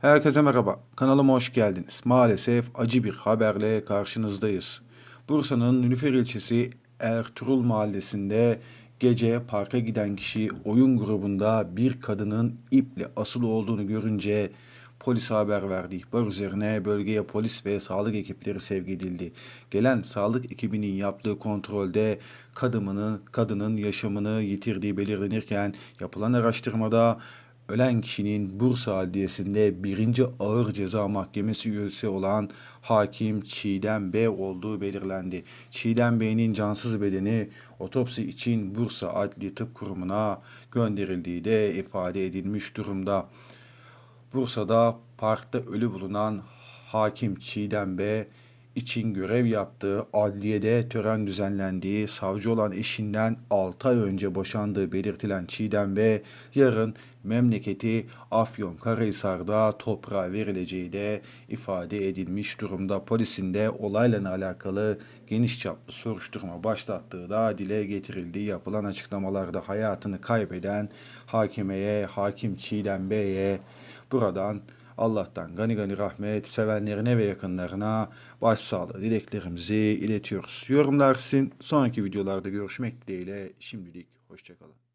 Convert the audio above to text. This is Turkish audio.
Herkese merhaba. Kanalıma hoş geldiniz. Maalesef acı bir haberle karşınızdayız. Bursa'nın Nülüfer ilçesi Ertuğrul mahallesinde gece parka giden kişi oyun grubunda bir kadının iple asılı olduğunu görünce polise haber verdi. İhbar üzerine bölgeye polis ve sağlık ekipleri sevk edildi. Gelen sağlık ekibinin yaptığı kontrolde kadının, kadının yaşamını yitirdiği belirlenirken yapılan araştırmada Ölen kişinin Bursa Adliyesi'nde birinci Ağır Ceza Mahkemesi üyesi olan hakim Çiğdem B olduğu belirlendi. Çiğdem Bey'in cansız bedeni otopsi için Bursa Adli Tıp Kurumu'na gönderildiği de ifade edilmiş durumda. Bursa'da parkta ölü bulunan hakim Çiğdem B için görev yaptığı adliyede tören düzenlendiği savcı olan eşinden 6 ay önce boşandığı belirtilen Çiğdem B yarın memleketi Afyon Karahisar'da toprağa verileceği de ifade edilmiş durumda. Polisin de olayla alakalı geniş çaplı soruşturma başlattığı da dile getirildi. Yapılan açıklamalarda hayatını kaybeden hakimeye, hakim Çiğdem Bey'e buradan Allah'tan gani gani rahmet sevenlerine ve yakınlarına başsağlığı dileklerimizi iletiyoruz. Yorumlar sizin. Sonraki videolarda görüşmek dileğiyle şimdilik hoşçakalın.